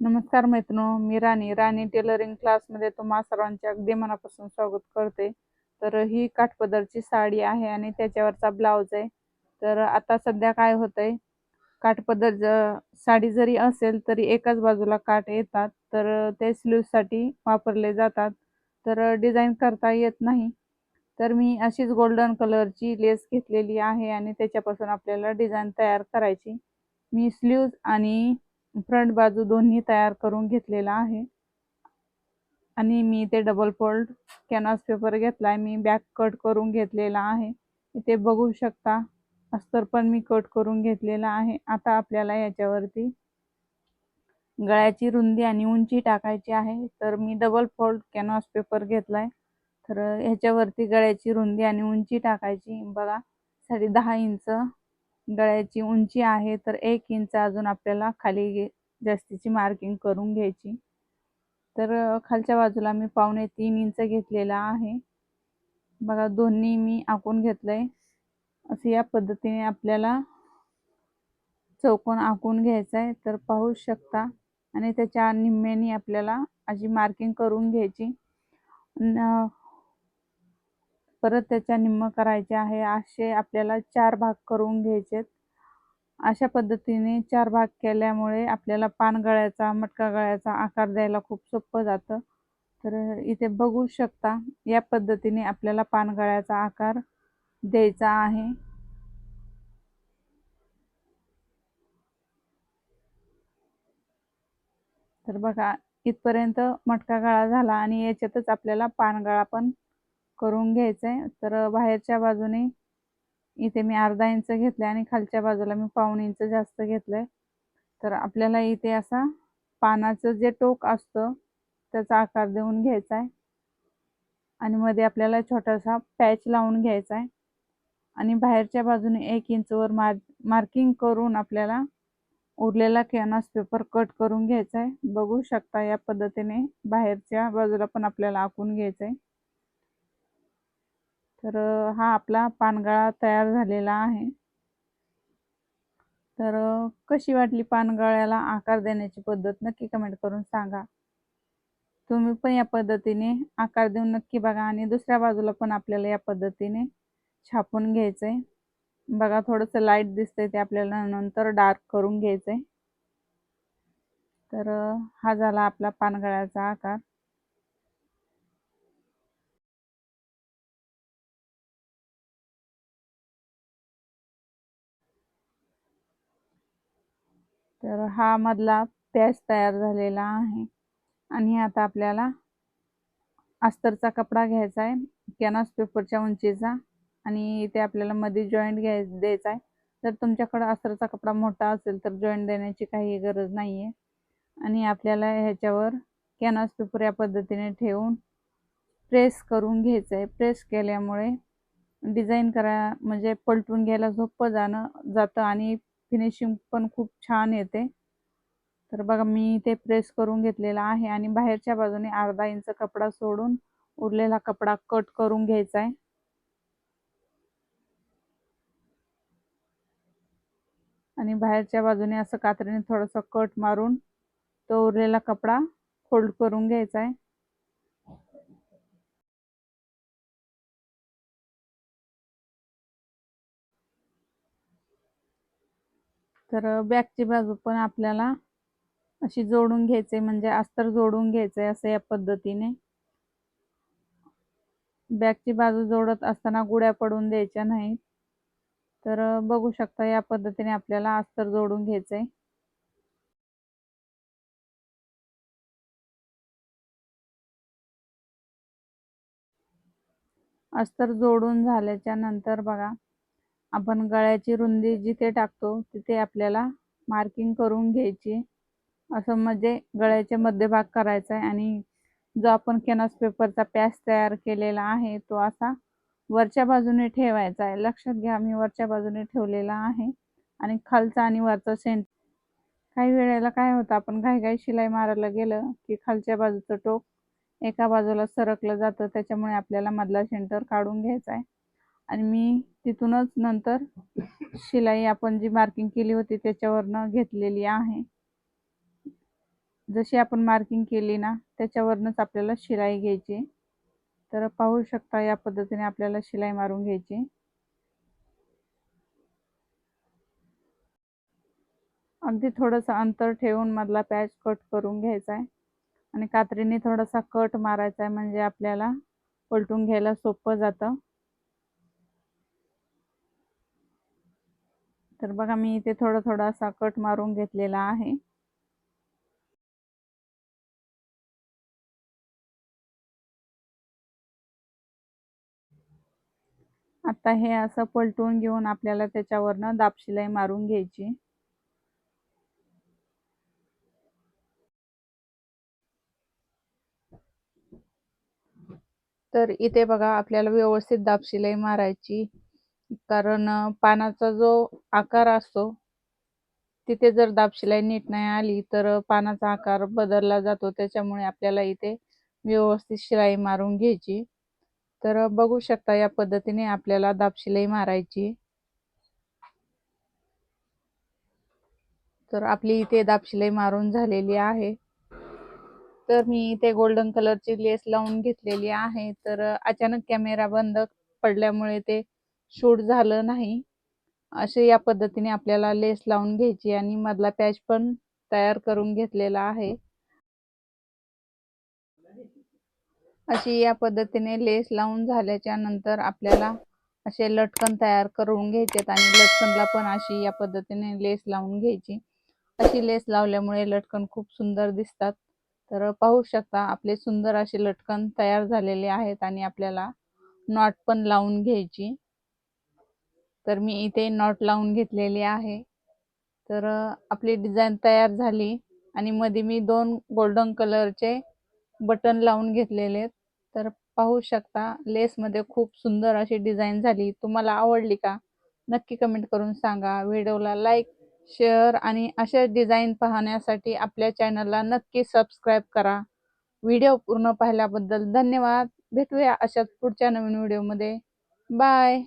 नमस्कार मैत्रिनो मी राणी. राणी टेलरिंग क्लासमध्ये तुम्हा सर्वांचे अगदी मनापासून स्वागत करते. तर ही काठपदरची साडी आहे आणि त्याच्यावरचा ब्लाऊज आहे. तर आता सध्या काय होतंय? काठपदर ज साडी जरी असेल तरी एकाच बाजूला काठ येतात. तर ते स्लीवसाठी वापरले जातात. तर डिझाईन करता येत नाही. तर मी अशीच गोल्डन कलरची लेस घेतलेली आहे आणि त्याच्यापासून आपल्याला डिझाईन तयार करायची. मी स्लीव्ज आणि फ्रंट बाजू दोन्ही तयार करून घेतलेला आहे. आणि मी इथे डबल फोल्ड कॅनव्हास पेपर घेतलाय मी बॅक कट करून घेतलेला आहे. इथे बघू शकता अस्तर पण मी कट करून घेतलेला आहे. आता आपल्याला याच्यावरती गळ्याची रुंदी आणि उंची टाकायची आहे. तर मी डबल फोल्ड कॅनव्हास पेपर घेतलाय. तर ह्याच्यावरती गळ्याची रुंदी आणि उंची टाकायची. बघा साडे दहा इंच गळ्याची उंची आहे. तर एक इंच अजून आपल्याला खाली जास्तीची मार्किंग करून घ्यायची. तर खालच्या बाजूला मी पावणे तीन इंच घेतलेला आहे. बघा दोन्ही मी आखून घेतलं आहे असं या पद्धतीने आपल्याला चौकोन आखून घ्यायचा आहे तर पाहू शकता आणि त्याच्या निम्म्याने आपल्याला अशी मार्किंग करून घ्यायची. परत त्याच्या निम्म करायचे आहे असे आपल्याला चार भाग करून घ्यायचे अशा पद्धतीने चार भाग केल्यामुळे आपल्याला पान गळ्याचा मटका गळ्याचा आकार द्यायला खूप सोपं जातं. तर इथे बघू शकता या पद्धतीने आपल्याला पान गळ्याचा आकार द्यायचा आहे. तर बघा इथपर्यंत मटका गळा झाला आणि याच्यातच आपल्याला पानगळा पण करून घ्यायचा आहे तर बाहेरच्या बाजूने इथे मी अर्धा इंच घेतलं आणि खालच्या बाजूला मी पाऊण इंच जास्त घेतलंय. तर आपल्याला इथे असा पानाचं जे टोक असतं त्याचा आकार देऊन घ्यायचा आहे आणि मध्ये आपल्याला छोटासा पॅच लावून घ्यायचा आहे आणि बाहेरच्या बाजूने एक इंचवर मार मार्किंग करून आपल्याला उरलेला कॅनॉस पेपर कट करून घ्यायचा आहे बघू शकता या पद्धतीने बाहेरच्या बाजूला पण आपल्याला आखून घ्यायचं आहे तर हा आपला पानगळा तयार झालेला आहे. तर कशी वाटली पानगळ्याला आकार देण्याची पद्धत नक्की कमेंट करून सांगा. तुम्ही पण या पद्धतीने आकार देऊन नक्की बघा आणि दुसऱ्या बाजूला पण आपल्याला या पद्धतीने छापून घ्यायचं आहे बघा थोडंसं लाइट दिसतंय ते आपल्याला नंतर डार्क करून घ्यायचं आहे तर हा झाला आपला पानगळ्याचा आकार. तर हा मधला पॅच तयार झालेला आहे. आणि आता आपल्याला अस्तरचा कपडा घ्यायचा आहे. कॅनॉस पेपरच्या उंचीचा आणि इथे आपल्याला मध्ये जॉईंट घ्याय द्यायचा आहे. जर तुमच्याकडं अस्तरचा कपडा मोठा असेल तर जॉईंट देण्याची काही गरज नाही आहे आणि आपल्याला ह्याच्यावर कॅनॉस पेपर या पद्धतीने ठेवून प्रेस करून घ्यायचं आहे प्रेस केल्यामुळे डिझाईन करा म्हणजे पलटून घ्यायला सोपं जाणं जातं आणि फिनिशिंग पण खूप छान येते. तर बघा मी ते प्रेस करून घेतलेला आहे आणि बाहेरच्या बाजूने अर्धा इंच कपडा सोडून उरलेला कपडा कट करून घ्यायचा आहे. आणि बाहेरच्या बाजूने असं कात्रीने थोडस कट मारून तो उरलेला कपडा फोल्ड करून घ्यायचा आहे. तर बॅकची बाजू पण आपल्याला अशी जोडून घ्यायचे म्हणजे अस्तर जोडून घ्यायचंय असं या पद्धतीने. बॅकची बाजू जोडत असताना गुड्या पडून द्यायच्या नाहीत. तर बघू शकता या पद्धतीने आपल्याला अस्तर जोडून घ्यायचंय. अस्तर जोडून झाल्याच्यानंतर बघा आपण गळ्याची रुंदी जिथे टाकतो तिथे आपल्याला मार्किंग करून घ्यायची. असं म्हणजे गळ्याचे मध्यभाग करायचा आहे आणि जो आपण कॅनव्हास पेपरचा पॅच तयार केलेला आहे तो असा वरच्या बाजूने ठेवायचा आहे. लक्षात घ्या मी वरच्या बाजूने ठेवलेला आहे आणि खालचा आणि वरचा सेंट काही वेळेला काय होतं आपण घाई घाई शिलाई मारायला गेलं की खालच्या बाजूचं टोक एका बाजूला सरकलं जातं त्याच्यामुळे आपल्याला मधला सेंटर काढून घ्यायचा आहे. आणि मी तिथूनच नंतर शिलाई आपण जी मार्किंग केली होती त्याच्यावरनं घेतलेली आहे. जशी आपण मार्किंग केली ना त्याच्यावरनच आपल्याला शिलाई घ्यायची. तर पाहू शकता या पद्धतीने आपल्याला शिलाई मारून घ्यायची. अगदी थोडंसं अंतर ठेवून मधला पॅच कट करून घ्यायचा आहे. आणि कात्रीने थोडासा कट मारायचा आहे म्हणजे आपल्याला पलटून घ्यायला सोपं जातं. तर बघा मी इथे थोडा थोडासा कट मारून घेतलेला आहे. आता हे असं पलटून घेऊन आपल्याला त्याच्यावरनं दापशिलाई मारून घ्यायची. तर इथे बघा आपल्याला व्यवस्थित दापशिलाई मारायची. कारण पानाचा जो आकार असतो तिथे जर दाबशिलाई नीट नाही आली तर पानाचा आकार बदलला जातो. त्याच्यामुळे आपल्याला इथे व्यवस्थित शिलाई मारून घ्यायची. तर बघू शकता या पद्धतीने आपल्याला दाबशिलाई मारायची. तर आपली इथे दाबशिलाई मारून झालेली आहे. तर मी इथे गोल्डन कलरची लेस लावून घेतलेली आहे. तर अचानक कॅमेरा बंद पडल्यामुळे ते शूट झालं नाही. असे या पद्धतीने आपल्याला लेस लावून घ्यायची आणि मधला पॅच पण तयार करून घेतलेला आहे. अशी या पद्धतीने लेस लावून झाल्याच्यानंतर आपल्याला असे लटकन तयार करून घ्यायचे आणि लटकनला पण अशी या पद्धतीने लेस लावून घ्यायची. अशी लेस लावल्यामुळे लटकन खूप सुंदर दिसतात. तर पाहू शकता आपले सुंदर असे लटकन तयार झालेले आहेत आणि आपल्याला नॉट पण लावून घ्यायची. तर मी इथे नॉट लावून घेतलेली आहे. तर आपली डिझाईन तयार झाली आणि मध्ये मी दोन गोल्डन कलरचे बटन लावून घेतलेले तर पाहू शकता लेसमध्ये खूप सुंदर अशी डिझाईन झाली. तुम्हाला आवडली का? नक्की कमेंट करून सांगा. व्हिडिओला लाईक शेअर आणि अशा डिझाईन पाहण्यासाठी आपल्या चॅनलला नक्की सबस्क्राईब करा. व्हिडिओ पूर्ण पाहिल्याबद्दल धन्यवाद. भेटूया अशाच पुढच्या नवीन व्हिडिओमध्ये. बाय!